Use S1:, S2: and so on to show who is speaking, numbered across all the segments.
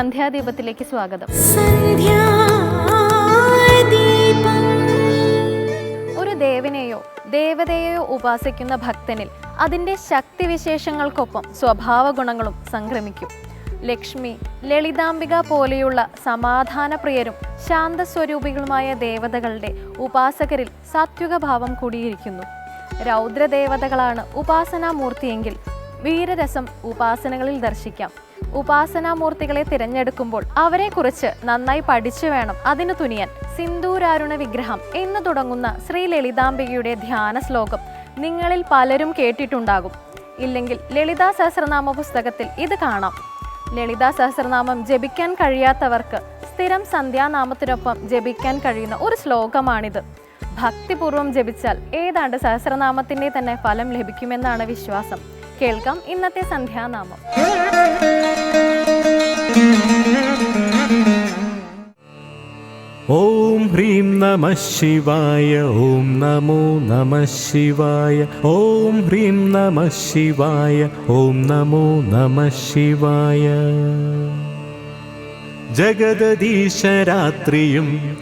S1: സന്ധ്യാദീപത്തിലേക്ക് സ്വാഗതം. ഒരു ദേവനെയോ ദേവതയെയോ ഉപാസിക്കുന്ന ഭക്തനിൽ അതിന്റെ ശക്തിവിശേഷങ്ങൾക്കൊപ്പം സ്വഭാവ ഗുണങ്ങളും സംക്രമിക്കും. ലക്ഷ്മി ലളിതാംബിക പോലെയുള്ള സമാധാനപ്രിയരും ശാന്തസ്വരൂപികളുമായ ദേവതകളുടെ ഉപാസകരിൽ സാത്വിക ഭാവം കൂടിയിരിക്കുന്നു. രൗദ്രദേവതകളാണ് ഉപാസനാമൂർത്തിയെങ്കിൽ വീരരസം ഉപാസനകളിൽ ദർശിക്കാം. ഉപാസനാമൂർത്തികളെ തിരഞ്ഞെടുക്കുമ്പോൾ അവരെക്കുറിച്ച് നന്നായി പഠിച്ചു വേണം. അതിനു തുനിയാൻ സിന്ദൂരാരുണ വിഗ്രഹം എന്ന് തുടങ്ങുന്ന ശ്രീ ലളിതാംബികയുടെ ധ്യാന ശ്ലോകം നിങ്ങളിൽ പലരും കേട്ടിട്ടുണ്ടാകും. ഇല്ലെങ്കിൽ ലളിതാ സഹസ്രനാമ പുസ്തകത്തിൽ ഇത് കാണാം. ലളിതാ സഹസ്രനാമം ജപിക്കാൻ കഴിയാത്തവർക്ക് സ്ഥിരം സന്ധ്യാനാമത്തിനൊപ്പം ജപിക്കാൻ കഴിയുന്ന ഒരു ശ്ലോകമാണിത്. ഭക്തിപൂർവം ജപിച്ചാൽ ഏതാണ്ട് സഹസ്രനാമത്തിന്റെ തന്നെ ഫലം ലഭിക്കുമെന്നാണ് വിശ്വാസം. കേൾക്കാം ഇന്നത്തെ സന്ധ്യാനാമം.
S2: ഓം ഹ്രീം നമ ശിവായ ഓം നമോ നമ ശിവായ ഓം ഹ്രീം നമ ശിവായ ഓം നമോ നമ ശിവായ. ജഗതീശരാത്രിയും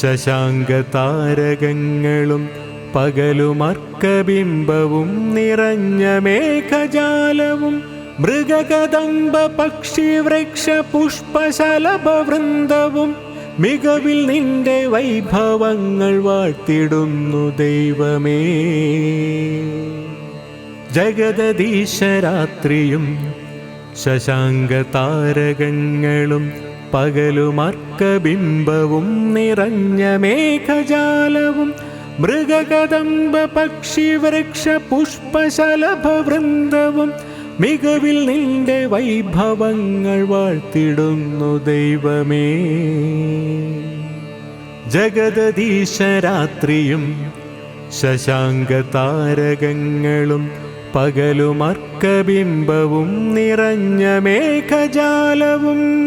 S2: ശശാങ്ക താരകങ്ങളും പകലുമർക്കബിംബവും നിറഞ്ഞ മേഘജാലവും മൃഗകദമ്പ പക്ഷി വൃക്ഷ പുഷ്പശലഭവൃന്ദവും മികവിൽ നിന്റെ വൈഭവങ്ങൾ വാഴ്ത്തിടുന്നു ദൈവമേ. ജഗതീശരാത്രിയും ശശാങ്ക താരകങ്ങളും പകലുമർക്കബിംബവും നിറഞ്ഞ മേഘജാലവും മൃഗകദംബ പക്ഷി വൃക്ഷ പുഷ്പശലഭവൃന്ദവും മികവിൽ നിന്റെ വൈഭവങ്ങൾ വാഴ്ത്തിടുന്നു ദൈവമേ. ജഗതീശരാത്രിയും ശശാങ്ക താരകങ്ങളും പകലുമർക്കബിംബവും നിറഞ്ഞ മേഘജാലവും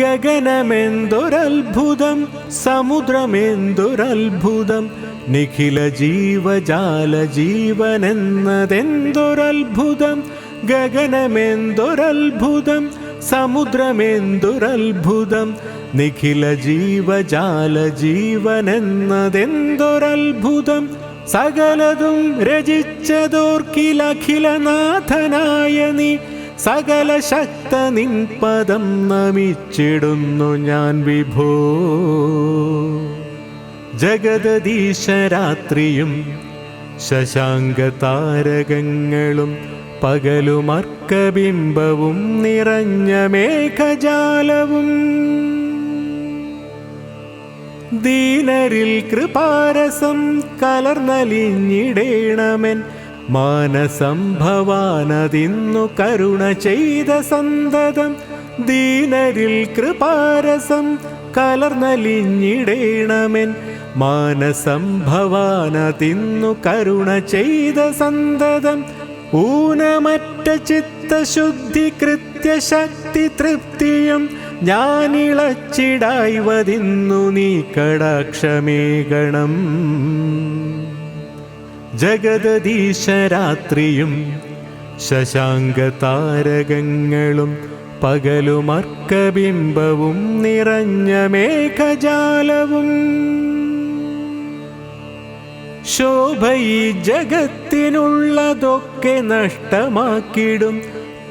S2: ഗഗനമെന്തൊരത്ഭുതം സമുദ്രമെന്തൊരത്ഭുതം നിഖില ജീവജാല ജീവനെന്നതെന്തൊരത്ഭുതം ഗഗനമെന്തൊരത്ഭുതം സമുദ്രമെന്തൊരത്ഭുതം നിഖില ജീവജാല ജീവനെന്നതെന്തൊരത്ഭുതം സകലതും രചിച്ചതോർക്കിലഖിലനാഥനായ നീ സകല ശക്ത നിൻപദം നമിച്ചിടുന്നു ഞാൻ വിഭോ. ജഗതീശരാത്രിയും ശശാങ്ക താരകങ്ങളും പകലുമർക്കബിംബവും നിറഞ്ഞ മേഘജാലവും. ദീനരിൽ കൃപാരസം കലർന്നലിഞ്ഞിടേണമെൻ മാനസം ഭവാനതിന്നു കരുണ ചെയ്ത സന്തതം ദീനരിൽ കൃപാരസം കലർന്നലിഞ്ഞിടേണമെൻ. മാനസംഭവാനതിന്നു കരുണ ചെയ്ത സന്തതം ഊനമറ്റ ചിത്തശുദ്ധി കൃത്യശക്തി തൃപ്തിയും ഞാനിളച്ചിടായി വതിന്നു നീ കടാക്ഷമേകണം. ജഗദീശരാത്രിയും ശശാങ്കതാരകങ്ങളും പകലുമർക്കബിംബവും നിറഞ്ഞ മേഘജാലവും. ശോഭയി ജഗത്തിനുള്ളതൊക്കെ നഷ്ടമാക്കിടും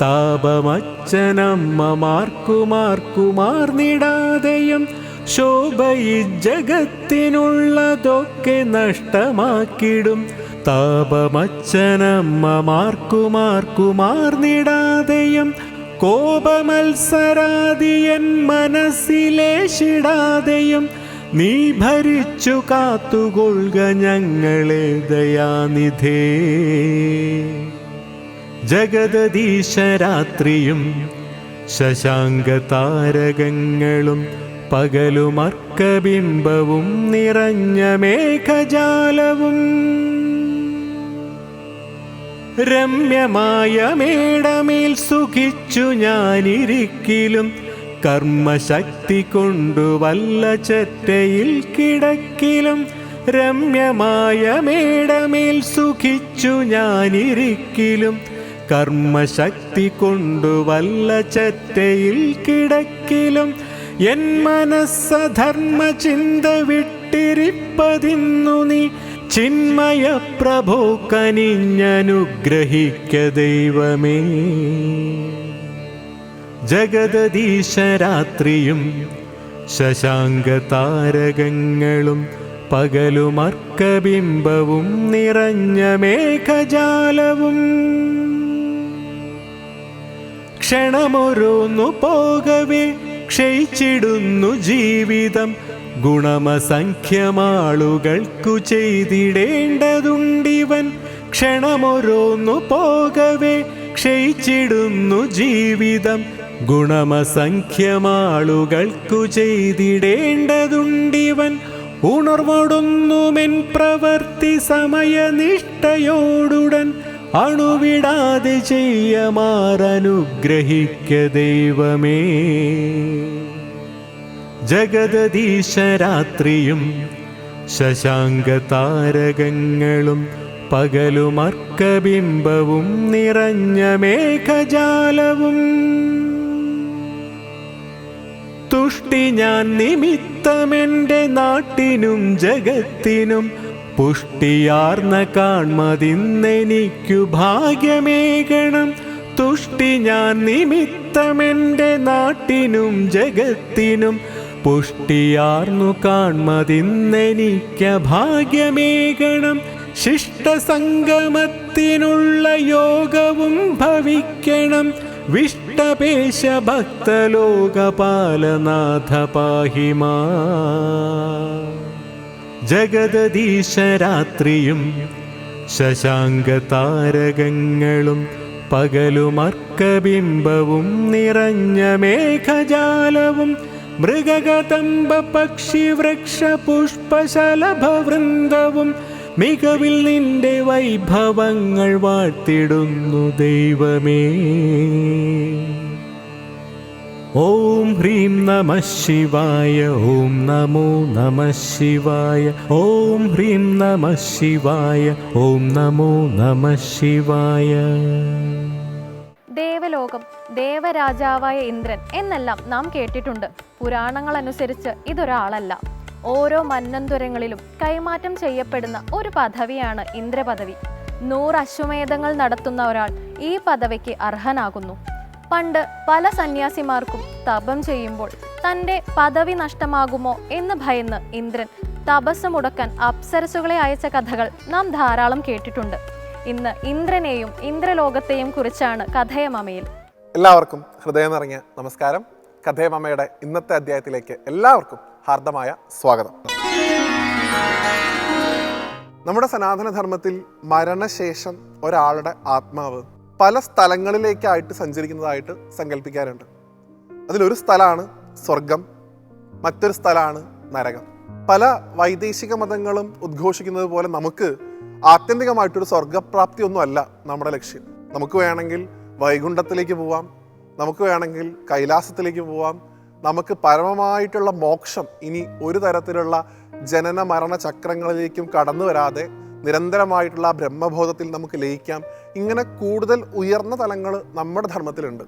S2: താപമച്ഛനമ്മമാർക്കുമാർക്കുമാർന്നിടാതെയും ശോഭയി ജഗത്തിനുള്ളതൊക്കെ നഷ്ടമാക്കിടും താപമച്ഛനമ്മമാർക്കുമാർക്കുമാർന്നിടാതെയും കോപമത്സരാദിയൻ മനസ്സിലേശിടാതെയും നീ ഭരിച്ചു കാത്തുകൊള്ളുക ഞങ്ങളെ ദയാനിധേ. ജഗദീശരാത്രിയും ശശാങ്കതാരകങ്ങളും പകലുമർക്കബിംബവും നിറഞ്ഞ മേഘജാലവും രമ്യമായ മേടമേൽ സുഖിച്ചു ഞാനിരിക്കിലും കർമ്മശക്തി കൊണ്ടു വല്ല ചെറ്റയിൽ കിടക്കിലും രമ്യമായ മേടമേൽ സുഖിച്ചു ഞാനിരിക്കിലും കർമ്മശക്തി കൊണ്ടു വല്ല ചെറ്റയിൽ കിടക്കിലും എൻ മനസ്സധർമ്മ ചിന്ത വിട്ടിരിപ്പതിന്നു നീ ചിന്മയ പ്രഭോ കനിഞ്ഞനുഗ്രഹിക്ക ദൈവമേ. ജഗദീശരാത്രിയും ശശാങ്ക താരകങ്ങളും പകലുമർക്കബിംബവും നിറഞ്ഞ മേഘജാലവും. ക്ഷണമൊരു പോകവേ ക്ഷയിച്ചിടുന്നു ജീവിതം. ഗുണമസംഖ്യമാളുകൾക്കു ചെയ്തിടേണ്ടതുണ്ടിവൻ. ക്ഷണമൊരോന്നു പോകവേ ക്ഷയിച്ചിടുന്നു ജീവിതം. ഗുണമസംഖ്യമാളുകൾക്കു ചെയ്തിടേണ്ടതുണ്ടിവൻ. ഉണർവൊടുന്നുമെൻ പ്രവർത്തി സമയനിഷ്ഠയോടുടൻ. അണുവിടാതെ ചെയ്യമാറനുഗ്രഹിക്ക ദൈവമേ. ജഗദീശരാത്രിയും ശശാങ്ക താരകങ്ങളും പകലുമർക്കബിംബവും നിറഞ്ഞ മേഘജാലവും. തുഷ്ടി ഞാൻ നിമിത്തമെന്റെ നാട്ടിനും ജഗത്തിനും പുഷ്ടിയാർന്ന കാൺമതിന്നെനിക്കു ഭാഗ്യമേകണം. തുഷ്ടി ഞാൻ നിമിത്തമെന്റെ നാട്ടിനും ജഗത്തിനും. പുഷ്ടിയാർന്നു കാൺമതിന്നെനിക്ക ഭാഗ്യമേകണം. ശിഷ്ടസംഗമത്തിനുള്ള യോഗവും ഭവിക്കണം. വിഷ്ടപേശ ഭക്തലോകപാലനാഥ പാഹിമാ. ജഗദീശരാത്രിയും ശശാങ്ക താരകങ്ങളും പകലുമർക്കബിംബവും നിറഞ്ഞ മേഘജാലവും മൃഗകതമ്പ പക്ഷി വൃക്ഷ പുഷ്പശലഭവൃന്ദവും മികവിൽ നിന്റെ വൈഭവങ്ങൾ വാഴ്ത്തിടുന്നു ദൈവമേ. ഓം ഹ്രീം നമ ശിവായ ഓം നമോ നമ ശിവായ ഓം ഹ്രീം നമ ശിവായ ഓം നമോ നമ ശിവായ.
S1: ദേവലോകം ദേവരാജാവായ ഇന്ദ്രൻ എന്നെല്ലാം നാം കേട്ടിട്ടുണ്ട്. പുരാണങ്ങൾ അനുസരിച്ച് ഇതൊരാളല്ല. ഓരോ മന്നന്തുരങ്ങളിലും കൈമാറ്റം ചെയ്യപ്പെടുന്ന ഒരു പദവിയാണ് ഇന്ദ്രപദവി. നൂറ് അശ്വമേധങ്ങൾ നടത്തുന്ന ഒരാൾ ഈ പദവിക്ക് അർഹനാകുന്നു. പണ്ട് പല സന്യാസിമാർക്കും തപം ചെയ്യുമ്പോൾ തന്റെ പദവി നഷ്ടമാകുമോ എന്ന് ഭയന്ന് ഇന്ദ്രൻ തപസ് മുടക്കാൻ അപ്സരസുകളെ അയച്ച കഥകൾ നാം ധാരാളം കേട്ടിട്ടുണ്ട്. ഇന്ന് ഇന്ദ്രനെയും ഇന്ദ്രലോകത്തെയും കുറിച്ചാണ് കഥയമമയിൽ
S3: എല്ലാവർക്കും ഹൃദയം നിറഞ്ഞ നമസ്കാരം. കഥയമമയുടെ ഇന്നത്തെ അധ്യായത്തിലേക്ക് എല്ലാവർക്കും ഹാർദമായ സ്വാഗതം. നമ്മുടെ സനാതനധർമ്മത്തിൽ മരണശേഷം ഒരാളുടെ ആത്മാവ് പല സ്ഥലങ്ങളിലേക്കായിട്ട് സഞ്ചരിക്കുന്നതായിട്ട് സങ്കല്പിക്കാറുണ്ട് അതിലൊരു സ്ഥലമാണ് സ്വർഗം മറ്റൊരു സ്ഥലമാണ് നരകം. പല വൈദേശിക മതങ്ങളും ഉദ്ഘോഷിക്കുന്നത് പോലെ നമുക്ക് ആത്യന്തികമായിട്ടൊരു സ്വർഗപ്രാപ്തി ഒന്നും അല്ല നമ്മുടെ ലക്ഷ്യം. നമുക്ക് വേണമെങ്കിൽ വൈകുണ്ഠത്തിലേക്ക് പോവാം നമുക്ക് വേണമെങ്കിൽ കൈലാസത്തിലേക്ക് പോവാം നമുക്ക് പരമമായിട്ടുള്ള മോക്ഷം ഇനി ഒരു തരത്തിലുള്ള ജനന മരണ ചക്രങ്ങളിലേക്കും കടന്നു വരാതെ നിരന്തരമായിട്ടുള്ള ആ ബ്രഹ്മബോധത്തിൽ നമുക്ക് ലയിക്കാം. ഇങ്ങനെ കൂടുതൽ ഉയർന്ന തലങ്ങൾ നമ്മുടെ ധർമ്മത്തിലുണ്ട്.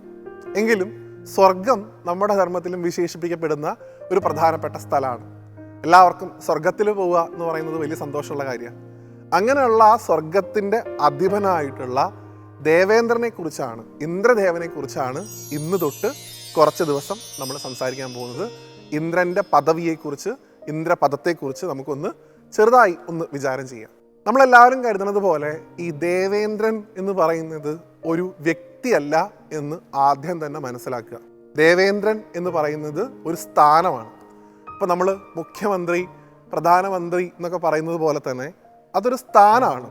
S3: എങ്കിലും സ്വർഗം നമ്മുടെ ധർമ്മത്തിലും വിശേഷിപ്പിക്കപ്പെടുന്ന ഒരു പ്രധാനപ്പെട്ട സ്ഥലമാണ്. എല്ലാവർക്കും സ്വർഗത്തിൽ പോവുക എന്ന് പറയുന്നത് വലിയ സന്തോഷമുള്ള കാര്യമാണ്. അങ്ങനെയുള്ള ആ സ്വർഗത്തിന്റെ അധിപനായിട്ടുള്ള ദേവേന്ദ്രനെ കുറിച്ചാണ് ഇന്ദ്രദേവനെ കുറിച്ചാണ് ഇന്ന് തൊട്ട് കുറച്ച് ദിവസം നമ്മൾ സംസാരിക്കാൻ പോകുന്നത്. ഇന്ദ്രന്റെ പദവിയെക്കുറിച്ച് ഇന്ദ്രപദത്തെക്കുറിച്ച് നമുക്കൊന്ന് ചെറുതായി ഒന്ന് വിചാരം ചെയ്യാം. നമ്മളെല്ലാവരും കരുതുന്നത് പോലെ ഈ ദേവേന്ദ്രൻ എന്ന് പറയുന്നത് ഒരു വ്യക്തിയല്ല എന്ന് ആദ്യം തന്നെ മനസ്സിലാക്കുക. ദേവേന്ദ്രൻ എന്ന് പറയുന്നത് ഒരു സ്ഥാനമാണ്. ഇപ്പം നമ്മൾ മുഖ്യമന്ത്രി പ്രധാനമന്ത്രി എന്നൊക്കെ പറയുന്നത് പോലെ തന്നെ അതൊരു സ്ഥാനമാണ്.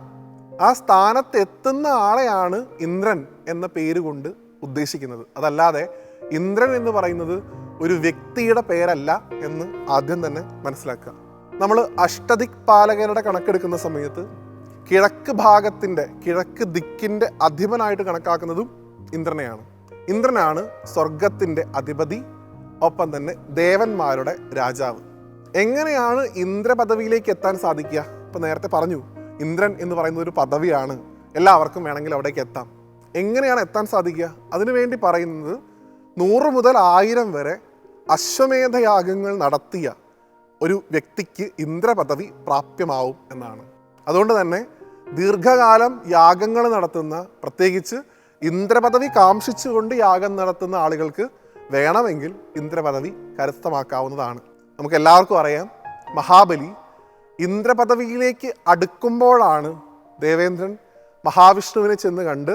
S3: ആ സ്ഥാനത്തെത്തുന്ന ആളെയാണ് ഇന്ദ്രൻ എന്ന പേര് കൊണ്ട് ഉദ്ദേശിക്കുന്നത്. അതല്ലാതെ ഇന്ദ്രൻ എന്ന് പറയുന്നത് ഒരു വ്യക്തിയുടെ പേരല്ല എന്ന് ആദ്യം തന്നെ മനസ്സിലാക്കുക. നമ്മൾ അഷ്ടദിക് പാലകരുടെ കണക്കെടുക്കുന്ന സമയത്ത് കിഴക്ക് ഭാഗത്തിന്റെ കിഴക്ക് ദിക്കിന്റെ അധിപനായിട്ട് കണക്കാക്കുന്നതും ഇന്ദ്രനെയാണ്. ഇന്ദ്രനാണ് സ്വർഗത്തിന്റെ അധിപതി ഒപ്പം തന്നെ ദേവന്മാരുടെ രാജാവ്. എങ്ങനെയാണ് ഇന്ദ്രപദവിയിലേക്ക് എത്താൻ സാധിക്കുക? ഇപ്പം നേരത്തെ പറഞ്ഞു ഇന്ദ്രൻ എന്ന് പറയുന്ന ഒരു പദവിയാണ്. എല്ലാവർക്കും വേണമെങ്കിൽ അവിടേക്ക് എത്താം. എങ്ങനെയാണ് എത്താൻ സാധിക്കുക? അതിനുവേണ്ടി പറയുന്നത് നൂറ് മുതൽ ആയിരം വരെ അശ്വമേധയാഗങ്ങൾ നടത്തിയ ഒരു വ്യക്തിക്ക് ഇന്ദ്രപദവി പ്രാപ്യമാവും എന്നാണ്. അതുകൊണ്ട് തന്നെ ദീർഘകാലം യാഗങ്ങൾ നടത്തുന്ന പ്രത്യേകിച്ച് ഇന്ദ്രപദവി കാംക്ഷിച്ചുകൊണ്ട് യാഗം നടത്തുന്ന ആളുകൾക്ക് വേണമെങ്കിൽ ഇന്ദ്രപദവി കരസ്ഥമാക്കാവുന്നതാണ്. നമുക്ക് എല്ലാവർക്കും അറിയാം മഹാബലി ഇന്ദ്രപദവിയിലേക്ക് അടുക്കുമ്പോഴാണ് ദേവേന്ദ്രൻ മഹാവിഷ്ണുവിനെ ചെന്ന് കണ്ട്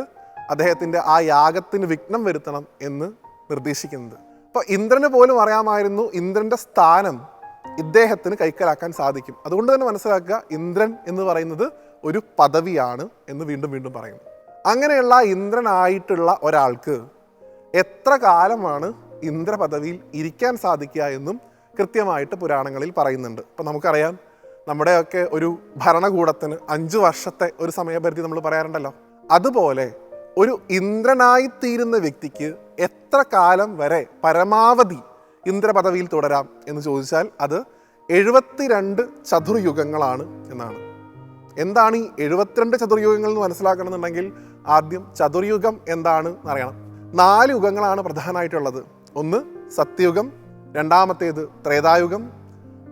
S3: അദ്ദേഹത്തിന്റെ ആ യാഗത്തിന് വിഘ്നം വരുത്തണം എന്ന് നിർദ്ദേശിക്കുന്നത്. അപ്പോൾ ഇന്ദ്രന് പോലും അറിയാമായിരുന്നു ഇന്ദ്രന്റെ സ്ഥാനം ഇദ്ദേഹത്തിന് കൈക്കലാക്കാൻ സാധിക്കും. അതുകൊണ്ട് തന്നെ മനസ്സിലാക്കുക ഇന്ദ്രൻ എന്ന് പറയുന്നത് ഒരു പദവിയാണ് എന്ന് വീണ്ടും വീണ്ടും പറയുന്നു. അങ്ങനെയുള്ള ഇന്ദ്രനായിട്ടുള്ള ഒരാൾക്ക് എത്ര കാലമാണ് ഇന്ദ്ര പദവിയിൽ ഇരിക്കാൻ സാധിക്കുക എന്നും കൃത്യമായിട്ട് പുരാണങ്ങളിൽ പറയുന്നുണ്ട്. ഇപ്പം നമുക്കറിയാം നമ്മുടെയൊക്കെ ഒരു ഭരണകൂടത്തിന് അഞ്ച് വർഷത്തെ ഒരു സമയപരിധി നമ്മൾ പറയാറുണ്ടല്ലോ. അതുപോലെ ഒരു ഇന്ദ്രനായിത്തീരുന്ന വ്യക്തിക്ക് എത്ര കാലം വരെ പരമാവധി ഇന്ദ്രപദവിയിൽ തുടരാം എന്ന് ചോദിച്ചാൽ അത് എഴുപത്തിരണ്ട് ചതുർയുഗങ്ങളാണ് എന്നാണ്. എന്താണ് ഈ എഴുപത്തിരണ്ട് ചതുർയുഗങ്ങൾ എന്ന് മനസ്സിലാക്കണമെന്നുണ്ടെങ്കിൽ ആദ്യം ചതുർയുഗം എന്താണ് എന്നറിയണം നാല് യുഗങ്ങളാണ് പ്രധാനമായിട്ടുള്ളത്. ഒന്ന് സത്യയുഗം രണ്ടാമത്തേത് ത്രേതായുഗം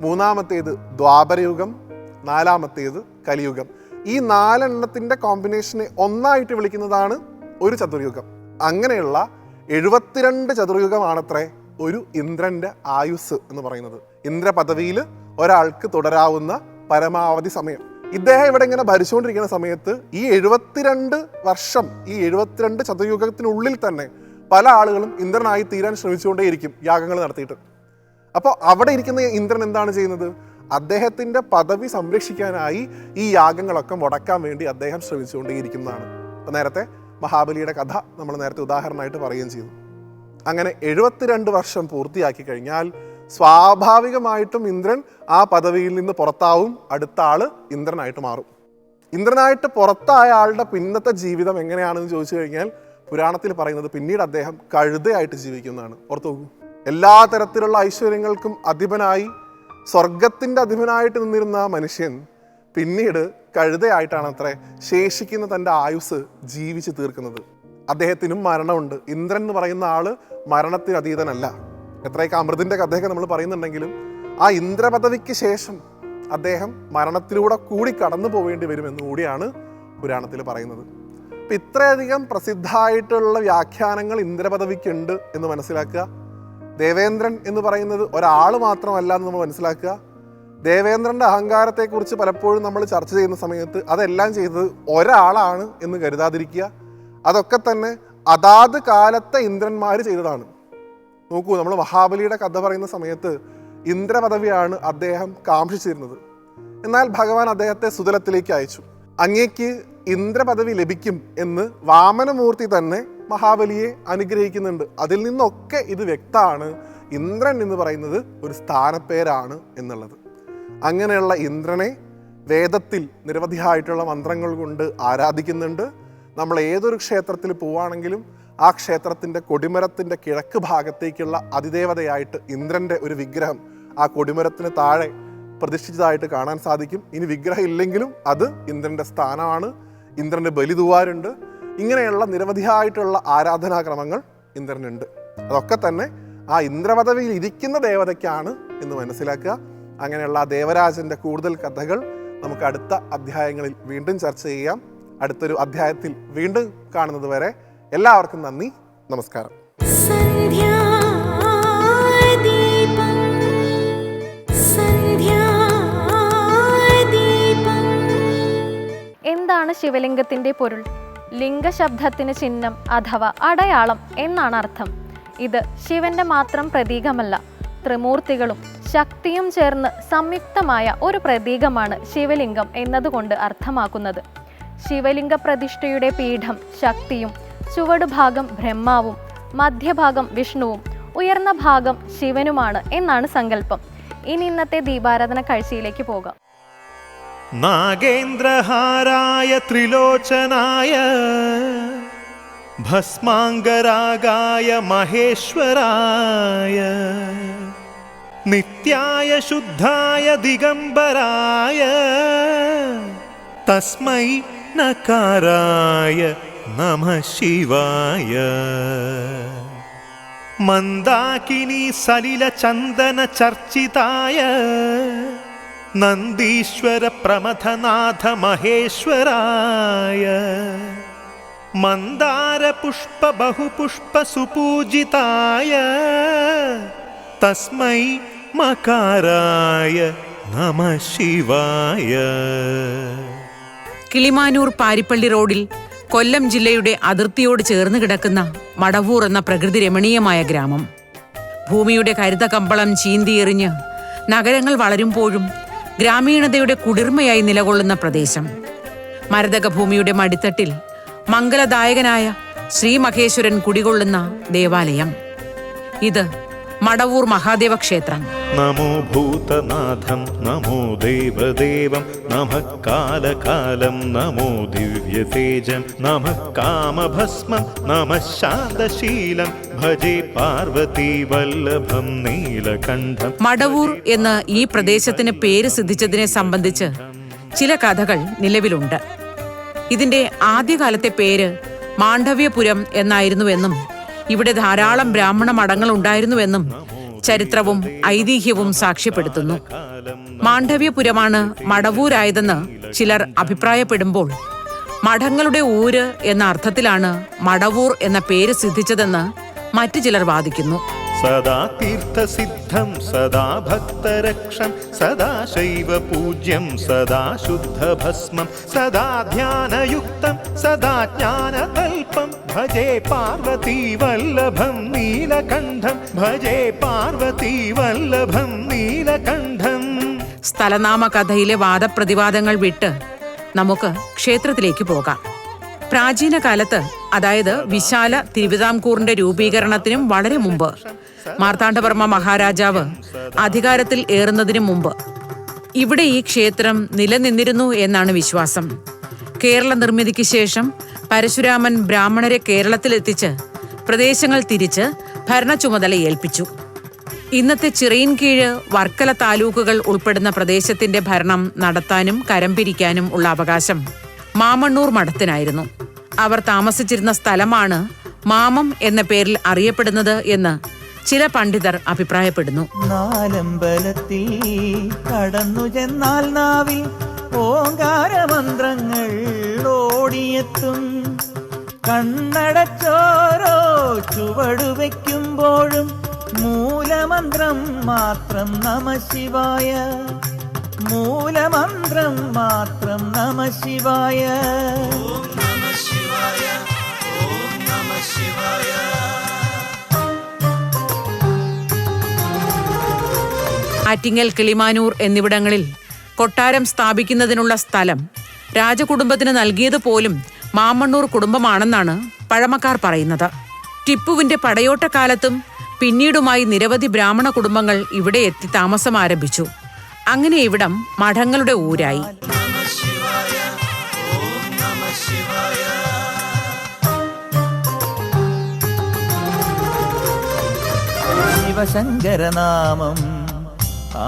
S3: മൂന്നാമത്തേത് ദ്വാപരയുഗം നാലാമത്തേത് കലിയുഗം. ഈ നാലെണ്ണത്തിന്റെ കോമ്പിനേഷനെ ഒന്നായിട്ട് വിളിക്കുന്നതാണ് ഒരു ചതുർയുഗം. അങ്ങനെയുള്ള എഴുപത്തിരണ്ട് ചതുർയുഗമാണത്രേ ഒരു ഇന്ദ്രന്റെ ആയുസ് എന്ന് പറയുന്നത്. ഇന്ദ്ര പദവിയിൽ ഒരാൾക്ക് തുടരാവുന്ന പരമാവധി സമയം. ഇദ്ദേഹം ഇവിടെ ഇങ്ങനെ ഭരിച്ചുകൊണ്ടിരിക്കുന്ന സമയത്ത് ഈ എഴുപത്തിരണ്ട് വർഷം ഈ എഴുപത്തിരണ്ട് ചതുയുഗത്തിനുള്ളിൽ തന്നെ പല ആളുകളും ഇന്ദ്രനായി തീരാൻ ശ്രമിച്ചുകൊണ്ടേയിരിക്കും യാഗങ്ങൾ നടത്തിയിട്ട്. അപ്പോൾ അവിടെ ഇരിക്കുന്ന ഇന്ദ്രൻ എന്താണ് ചെയ്യുന്നത്? അദ്ദേഹത്തിന്റെ പദവി സംരക്ഷിക്കാനായി ഈ യാഗങ്ങളൊക്കെ മുടക്കാൻ വേണ്ടി അദ്ദേഹം ശ്രമിച്ചുകൊണ്ടേയിരിക്കുന്നതാണ്. അപ്പം നേരത്തെ മഹാബലിയുടെ കഥ നമ്മൾ നേരത്തെ ഉദാഹരണമായിട്ട് പറയുകയും ചെയ്തു. അങ്ങനെ എഴുപത്തിരണ്ട് വർഷം പൂർത്തിയാക്കി കഴിഞ്ഞാൽ സ്വാഭാവികമായിട്ടും ഇന്ദ്രൻ ആ പദവിയിൽ നിന്ന് പുറത്താവും. അടുത്ത ആൾ ഇന്ദ്രനായിട്ട് മാറും. ഇന്ദ്രനായിട്ട് പുറത്തായ ആളുടെ പിന്നത്തെ ജീവിതം എങ്ങനെയാണെന്ന് ചോദിച്ചു കഴിഞ്ഞാൽ പുരാണത്തിൽ പറയുന്നത് പിന്നീട് അദ്ദേഹം കഴുതയായിട്ട് ജീവിക്കുന്നതാണ്. ഓർത്തു നോക്കൂ. എല്ലാ തരത്തിലുള്ള ഐശ്വര്യങ്ങൾക്കും അധിപനായി സ്വർഗത്തിന്റെ അധിപനായിട്ട് നിന്നിരുന്ന മനുഷ്യൻ പിന്നീട് കഴുതയായിട്ടാണ് അത്രേ ശേഷിക്കുന്ന തന്റെ ആയുസ് ജീവിച്ച് തീർക്കുന്നത്. അദ്ദേഹത്തിനും മരണമുണ്ട്. ഇന്ദ്രൻ എന്ന് പറയുന്ന ആൾ മരണത്തിന് അതീതനല്ല. എത്രയൊക്കെ അമൃതിന്റെ കഥയൊക്കെ നമ്മൾ പറയുന്നുണ്ടെങ്കിലും ആ ഇന്ദ്രപദവിക്ക് ശേഷം അദ്ദേഹം മരണത്തിലൂടെ കൂടി കടന്നു പോവേണ്ടി വരുമെന്ന് കൂടിയാണ് പുരാണത്തിൽ പറയുന്നത്. അപ്പം ഇത്രയധികം പ്രസിദ്ധമായിട്ടുള്ള വ്യാഖ്യാനങ്ങൾ ഇന്ദ്രപദവിക്കുണ്ട് എന്ന് മനസ്സിലാക്കുക. ദേവേന്ദ്രൻ എന്ന് പറയുന്നത് ഒരാൾ മാത്രമല്ല എന്ന് നമ്മൾ മനസ്സിലാക്കുക. ദേവേന്ദ്രന്റെ അഹങ്കാരത്തെക്കുറിച്ച് പലപ്പോഴും നമ്മൾ ചർച്ച ചെയ്യുന്ന സമയത്ത് അതെല്ലാം ചെയ്തത് ഒരാളാണ് എന്ന് കരുതാതിരിക്കുക. അതൊക്കെ തന്നെ അതാത് കാലത്തെ ഇന്ദ്രന്മാർ ചെയ്തതാണ്. നോക്കൂ നമ്മൾ മഹാബലിയുടെ കഥ പറയുന്ന സമയത്ത് ഇന്ദ്രപദവിയാണ് അദ്ദേഹം കാംക്ഷിച്ചിരുന്നത്. എന്നാൽ ഭഗവാൻ അദ്ദേഹത്തെ സുതലത്തിലേക്ക് അയച്ചു. അങ്ങേക്ക് ഇന്ദ്രപദവി ലഭിക്കും എന്ന് വാമനമൂർത്തി തന്നെ മഹാബലിയെ അനുഗ്രഹിക്കുന്നുണ്ട്. അതിൽ നിന്നൊക്കെ ഇത് വ്യക്തമാണ്. ഇന്ദ്രൻ എന്ന് പറയുന്നത് ഒരു സ്ഥാനപ്പേരാണ് എന്നുള്ളത്. അങ്ങനെയുള്ള ഇന്ദ്രനെ വേദത്തിൽ നിരവധിയായിട്ടുള്ള മന്ത്രങ്ങൾ കൊണ്ട് ആരാധിക്കുന്നുണ്ട്. നമ്മൾ ഏതൊരു ക്ഷേത്രത്തിൽ പോവുകയാണെങ്കിലും ആ ക്ഷേത്രത്തിന്റെ കൊടിമരത്തിന്റെ കിഴക്ക് ഭാഗത്തേക്കുള്ള അതിദേവതയായിട്ട് ഇന്ദ്രന്റെ ഒരു വിഗ്രഹം ആ കൊടിമരത്തിന് താഴെ പ്രതിഷ്ഠിച്ചതായിട്ട് കാണാൻ സാധിക്കും. ഇനി വിഗ്രഹം ഇല്ലെങ്കിലും അത് ഇന്ദ്രന്റെ സ്ഥാനമാണ്. ഇന്ദ്രന്റെ ബലിതുവാരുണ്ട് ഇങ്ങനെയുള്ള നിരവധിയായിട്ടുള്ള ആരാധനാക്രമങ്ങൾ ഇന്ദ്രനുണ്ട്. അതൊക്കെ തന്നെ ആ ഇന്ദ്രപദവിയിൽ ഇരിക്കുന്ന ദേവതയ്ക്കാണ് എന്ന് മനസ്സിലാക്കുക. അങ്ങനെയുള്ള ആ ദേവരാജന്റെ കൂടുതൽ കഥകൾ നമുക്ക് അടുത്ത അധ്യായങ്ങളിൽ വീണ്ടും ചർച്ച ചെയ്യാം. അടുത്തൊരു അധ്യായത്തിൽ വീണ്ടും കാണുന്നത് വരെ എല്ലാവർക്കും നന്ദി നമസ്കാരം.
S1: എന്താണ് ശിവലിംഗത്തിന്റെ പൊരുൾ? ലിംഗശബ്ദത്തിന് ചിഹ്നം അഥവാ അടയാളം എന്നാണ് അർത്ഥം. ഇത് ശിവന്റെ മാത്രം പ്രതീകമല്ല. ത്രിമൂർത്തികളും ശക്തിയും ചേർന്ന് സംയുക്തമായ ഒരു പ്രതീകമാണ് ശിവലിംഗം എന്നതുകൊണ്ട് അർത്ഥമാക്കുന്നത്. ശിവലിംഗ പ്രതിഷ്ഠയുടെ പീഠം ശക്തിയും ചുവടുഭാഗം ബ്രഹ്മാവും മധ്യഭാഗം വിഷ്ണുവും ഉയർന്ന ഭാഗം ശിവനുമാണ് എന്നാണ് സങ്കല്പം. ഇനി ഇന്നത്തെ ദീപാരാധന കാഴ്ചയിലേക്ക് പോകാം.
S2: നാഗേന്ദ്രഹാരായ ത്രിലോചനായ
S4: ഭസ്മാംഗരാഗായ മഹേശ്വരായ നിത്യായ ശുദ്ധായ ദിഗംബരായ തസ്മൈ नकाराय नमः शिवाय। मन्दाकिनी सलिलचन्दनचर्चिताय नन्दीश्वरप्रमथनाथमहेश्वराय मन्दारपुष्पबहुपुष्पसुपूजिताय तस्मै मकाराय नमः शिवाय।
S5: കിളിമാനൂർ പാരിപ്പള്ളി റോഡിൽ കൊല്ലം ജില്ലയുടെ അതിർത്തിയോട് ചേർന്ന് കിടക്കുന്ന മടവൂർ എന്ന പ്രകൃതി രമണീയമായ ഗ്രാമം. ഭൂമിയുടെ കരുത കമ്പളം ചീന്തിയെറിഞ്ഞ് നഗരങ്ങൾ വളരുമ്പോഴും ഗ്രാമീണതയുടെ കുളിർമയായി നിലകൊള്ളുന്ന പ്രദേശം. മരതക ഭൂമിയുടെ മടിത്തട്ടിൽ മംഗലദായകനായ ശ്രീ മഹേശ്വരൻ കുടികൊള്ളുന്ന ദേവാലയം. ഇത് മടവൂർ മഹാദേവ ക്ഷേത്രം.
S4: നമോ ഭൂതനാഥം നമോ ദേവദേവം നമ കാലകാലം നമോ ദിവ്യതേജം നമ കാമഭസ്മം നമ ശാന്തശീലം. ഭജേ പാർവതി വല്ലഭം നീലകണ്ഠം.
S5: മടവൂർ എന്ന ഈ പ്രദേശത്തിന് പേര് സിദ്ധിച്ചതിനെ സംബന്ധിച്ച് ചില കഥകൾ നിലവിലുണ്ട്. ഇതിന്റെ ആദ്യകാലത്തെ പേര് മാണ്ഡവ്യപുരം എന്നായിരുന്നുവെന്നും ഇവിടെ ധാരാളം ബ്രാഹ്മണ മഠങ്ങൾ ഉണ്ടായിരുന്നുവെന്നും ചരിത്രവും ഐതിഹ്യവും സാക്ഷ്യപ്പെടുത്തുന്നു. മാണ്ഡവ്യപുരമാണ് മടവൂരായതെന്ന് ചിലർ അഭിപ്രായപ്പെടുമ്പോൾ മഠങ്ങളുടെ ഊര് എന്ന അർത്ഥത്തിലാണ് മടവൂർ എന്ന പേര് സിദ്ധിച്ചതെന്ന് മറ്റു ചിലർ വാദിക്കുന്നു.
S4: സദാ തീർത്ഥസിദ്ധം സദാ ഭക്തരക്ഷം സദാ ശൈവ പൂജ്യം സദാ ശുദ്ധഭസ്മം സദാ ധ്യാനയുക്തം സദാ ജ്ഞാനകൽപ്പം. ഭജേ പാർവതി വല്ലഭം നീലകണ്ഠം ഭജേ പാർവതി വല്ലഭം നീലകണ്ഠം.
S5: സ്ഥലനാമ കഥയിലെ വാദപ്രതിവാദങ്ങൾ വിട്ട് നമുക്ക് ക്ഷേത്രത്തിലേക്ക് പോകാം. പ്രാചീന കാലത്ത് അതായത് വിശാല തിരുവിതാംകൂറിന്റെ രൂപീകരണത്തിനും വളരെ മുമ്പ് മാർത്താണ്ഡവർമ്മ മഹാരാജാവ് അധികാരത്തിൽ ഏറുന്നതിനു മുമ്പ്. ഇവിടെ ഈ ക്ഷേത്രം നിലനിന്നിരുന്നു എന്നാണ് വിശ്വാസം. കേരള നിർമ്മിതിക്ക് ശേഷം പരശുരാമൻ ബ്രാഹ്മണരെ കേരളത്തിലെത്തിച്ച് പ്രദേശങ്ങൾ തിരിച്ച് ഭരണ ചുമതല ഏൽപ്പിച്ചു. ഇന്നത്തെ ചിറയിൻ ചിറയിൻകീഴ് വർക്കല താലൂക്കുകൾ ഉൾപ്പെടുന്ന പ്രദേശത്തിന്റെ ഭരണം നടത്താനും കരം പിരിക്കാനും ഉള്ള അവകാശം. മാമണ്ണൂർ മഠത്തിനായിരുന്നു. അവർ താമസിച്ചിരുന്ന സ്ഥലമാണ് മാമം എന്ന പേരിൽ അറിയപ്പെടുന്നത് എന്ന് ചില പണ്ഡിതർ അഭിപ്രായപ്പെടുന്നു.
S6: നാലമ്പലത്തിൽ കടന്നു ചെന്നാൽ നാവിൽ ഓങ്കാരമന്ത്രങ്ങൾ ഓടിയെത്തും. കണ്ണടച്ചോരോ ചുവടുവെക്കുമ്പോഴും മൂലമന്ത്രം മാത്രം നമ ശിവായ. മൂലമന്ത്രം മാത്രം നമ ശിവായ.
S5: ആറ്റിങ്ങൽ കിളിമാനൂർ എന്നിവിടങ്ങളിൽ കൊട്ടാരം സ്ഥാപിക്കുന്നതിനുള്ള സ്ഥലം രാജകുടുംബത്തിന് നൽകിയത് പോലും മാമണ്ണൂർ കുടുംബമാണെന്നാണ് പഴമക്കാർ പറയുന്നത്. ടിപ്പുവിന്റെ പടയോട്ടക്കാലത്തും പിന്നീടുമായി നിരവധി ബ്രാഹ്മണ കുടുംബങ്ങൾ ഇവിടെ എത്തി താമസം ആരംഭിച്ചു അങ്ങനെ ഇവിടം മഠങ്ങളുടെ ഊരായി
S6: ശിവശങ്കരനാമം ആ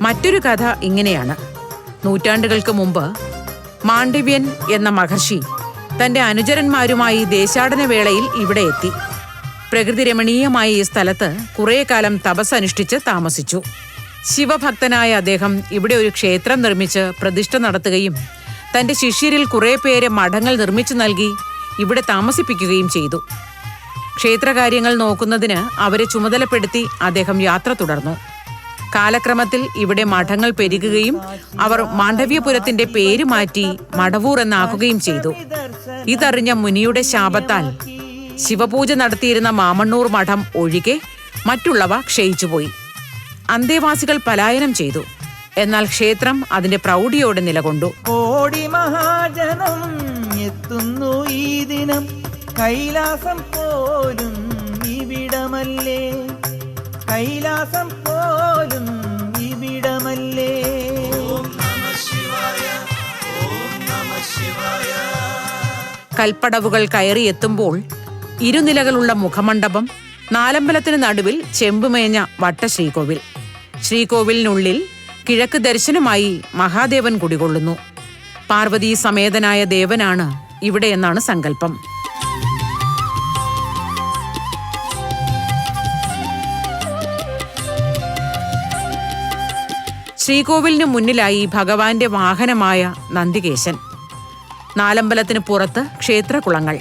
S5: മറ്റൊരു കഥ ഇങ്ങനെയാണ് നൂറ്റാണ്ടുകൾക്ക് മുമ്പ് മാണ്ഡവ്യൻ എന്ന മഹർഷി തന്റെ അനുചരന്മാരുമായി ദേശാടന വേളയിൽ ഇവിടെ എത്തി പ്രകൃതി രമണീയമായ ഈ സ്ഥലത്ത് കുറേ കാലം തപസ് അനുഷ്ഠിച്ച് താമസിച്ചു. ശിവഭക്തനായ അദ്ദേഹം ഇവിടെ ഒരു ക്ഷേത്രം നിർമ്മിച്ച് പ്രതിഷ്ഠ നടത്തുകയും തന്റെ ശിഷ്യരിൽ കുറേ പേരെ മഠങ്ങൾ നിർമ്മിച്ചു നൽകി ഇവിടെ താമസിപ്പിക്കുകയും ചെയ്തു. ക്ഷേത്രകാര്യങ്ങൾ നോക്കുന്നതിന് അവരെ ചുമതലപ്പെടുത്തി അദ്ദേഹം യാത്ര തുടർന്നു. കാലക്രമത്തിൽ ഇവിടെ മഠങ്ങൾ പെരുകുകയും അവർ മാണ്ഡവ്യപുരത്തിന്റെ പേര് മാറ്റി മടവൂർ എന്നാക്കുകയും ചെയ്തു. ഇതറിഞ്ഞ മുനിയുടെ ശാപത്താൽ ശിവപൂജ നടത്തിയിരുന്ന മാമണ്ണൂർ മഠം ഒഴികെ മറ്റുള്ളവ ക്ഷയിച്ചുപോയി. അന്തേവാസികൾ പലായനം ചെയ്തു. എന്നാൽ ക്ഷേത്രം അതിന്റെ പ്രൗഢിയോടെ നിലകൊണ്ടു.
S6: കോടി മഹാജനം എത്തുന്നു ഈ ദിനം. കൈലാസം പോലും ഇവിടമല്ലേ? കൈലാസം പോലും ഇവിടമല്ലേ?
S5: കൽപ്പടവുകൾ കയറിയെത്തുമ്പോൾ ഇരുനിലകളുള്ള മുഖമണ്ഡപം നാലമ്പലത്തിന് നടുവിൽ ചെമ്പുമേഞ്ഞ വട്ടശ്രീകോവിൽ. ശ്രീകോവിലിനുള്ളിൽ കിഴക്ക് ദർശനമായി മഹാദേവൻ കുടികൊള്ളുന്നു. പാർവതി സമേതനായ ദേവനാണ് ഇവിടെ എന്നാണ് സങ്കല്പം. ശ്രീകോവിലിന് മുന്നിലായി ഭഗവാന്റെ വാഹനമായ നന്ദികേശൻ. നാലമ്പലത്തിന് പുറത്ത് ക്ഷേത്രകുളങ്ങൾ.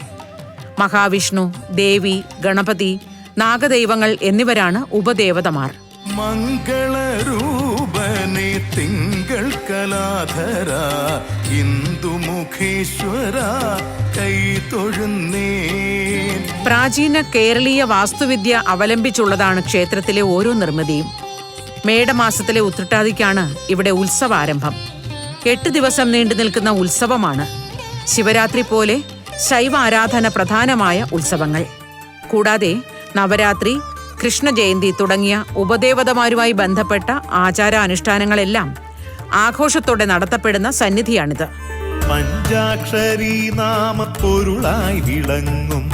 S5: മഹാവിഷ്ണു ദേവി ഗണപതി നാഗദൈവങ്ങൾ എന്നിവരാണ് ഉപദേവതമാർ.
S4: മംഗളരൂപനെ തിങ്കൾ കലാധര ഇന്ദുമുഖേശ്വര കൈ തൊഴുന്നേ
S5: പ്രാചീന കേരളീയ വാസ്തുവിദ്യ അവലംബിച്ചുള്ളതാണ് ക്ഷേത്രത്തിലെ ഓരോ നിർമ്മിതിയും. മേടമാസത്തിലെ ഉത്രട്ടാതിക്കാണ് ഇവിടെ ഉത്സവാരംഭം. എട്ട് ദിവസം നീണ്ടു നിൽക്കുന്ന ഉത്സവമാണ്. ശിവരാത്രി പോലെ ശൈവ ആരാധന പ്രധാനമായ ഉത്സവങ്ങൾ. കൂടാതെ നവരാത്രി കൃഷ്ണജയന്തി തുടങ്ങിയ ഉപദേവതമാരുമായി ബന്ധപ്പെട്ട ആചാരാനുഷ്ഠാനങ്ങളെല്ലാം ആഘോഷത്തോടെ നടത്തപ്പെടുന്ന സന്നിധിയാണിത്.
S4: പഞ്ചാക്ഷരി നാമപ്പൊരുളായി വിളങ്ങും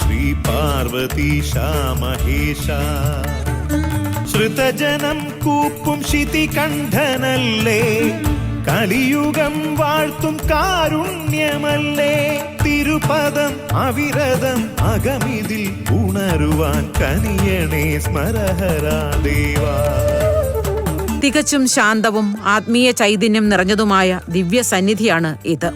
S4: ശ്രീ പാർവതീശ മഹേശ. ശ്രുതജനം കൂപ്പും ശിതികണ്ഠനല്ലേ? കലിയുഗം വാഴ്ത്തും കാരുണ്യമല്ലേ. തിരുപദം അവിരതം അകമിതിൽ ഉണരുവാൻ കനിയണേ സ്മരഹരാ ദേവാ.
S5: തികച്ചും ശാന്തവും ആത്മീയ ചൈതന്യം നിറഞ്ഞതുമായ ദിവ്യ സന്നിധിയാണ് ഇത്.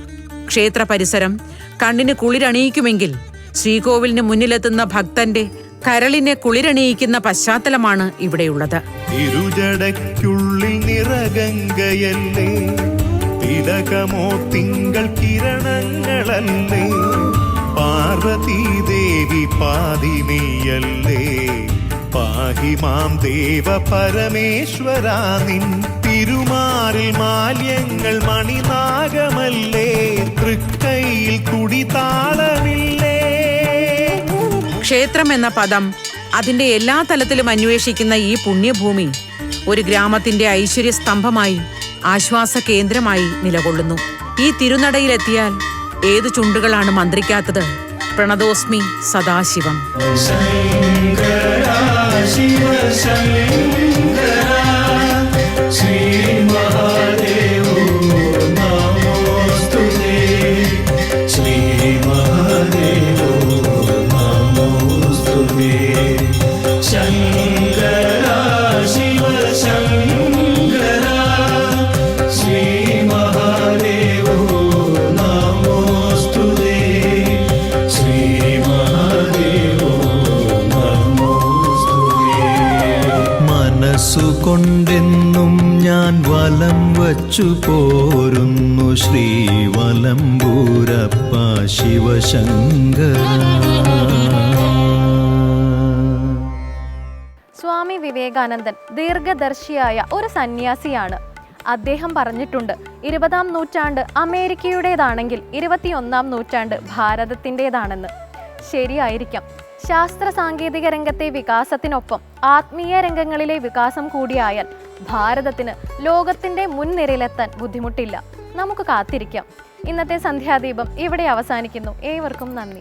S5: ക്ഷേത്ര പരിസരം കണ്ണിന് കുളിരണിയിക്കുമെങ്കിൽ ശ്രീകോവിലിന് മുന്നിലെത്തുന്ന ഭക്തന്റെ കരളിനെ കുളിരണിയിക്കുന്ന പശ്ചാത്തലമാണ് ഇവിടെയുള്ളത്.
S4: ഇരുജടയ്ക്കുള്ളിൽ നിറഗംഗയല്ലേ? തിങ്കൾ പാർവതീദേവി പാഹിമാം ദേവ പരമേശ്വരാ നിൻ തിരുമാറിൽ മാല്യങ്ങൾ മണിനാഗമല്ലേ? തൃക്കൈയിൽ തുടിതാളമില്ലേ
S5: ക്ഷേത്രം എന്ന പദം അതിന്റെ എല്ലാ തലത്തിലും അന്വേഷിക്കുന്ന ഈ പുണ്യഭൂമി ഒരു ഗ്രാമത്തിന്റെ ഐശ്വര്യ സ്തംഭമായി ആശ്വാസ കേന്ദ്രമായി നിലകൊള്ളുന്നു. ഈ തിരുനടയിലെത്തിയാൽ ഏതു ചുണ്ടുകളാണ് മന്ത്രിക്കാത്തത്? പ്രണതോസ്മി സദാശിവം.
S7: മനസ്സുകൊണ്ടെന്നും ഞാൻ വലം വച്ചു പോരുന്നു ശ്രീ വലംബൂരപ്പ ശിവശങ്കര.
S1: സ്വാമി വിവേകാനന്ദൻ ദീർഘദർശിയായ ഒരു സന്യാസിയാണ്. അദ്ദേഹം പറഞ്ഞിട്ടുണ്ട് ഇരുപതാം നൂറ്റാണ്ട് അമേരിക്കയുടേതാണെങ്കിൽ ഇരുപത്തിയൊന്നാം നൂറ്റാണ്ട് ഭാരതത്തിന്റെതാണെന്ന്. ശരിയായിരിക്കാം. ശാസ്ത്ര സാങ്കേതിക രംഗത്തെ വികാസത്തിനൊപ്പം ആത്മീയ രംഗങ്ങളിലെ വികാസം കൂടിയായാൽ ഭാരതത്തിന് ലോകത്തിന്റെ മുൻനിരയിലെത്താൻ ബുദ്ധിമുട്ടില്ല. നമുക്ക് കാത്തിരിക്കാം. ഇന്നത്തെ സന്ധ്യാദീപം ഇവിടെ അവസാനിക്കുന്നു. ഏവർക്കും നന്ദി.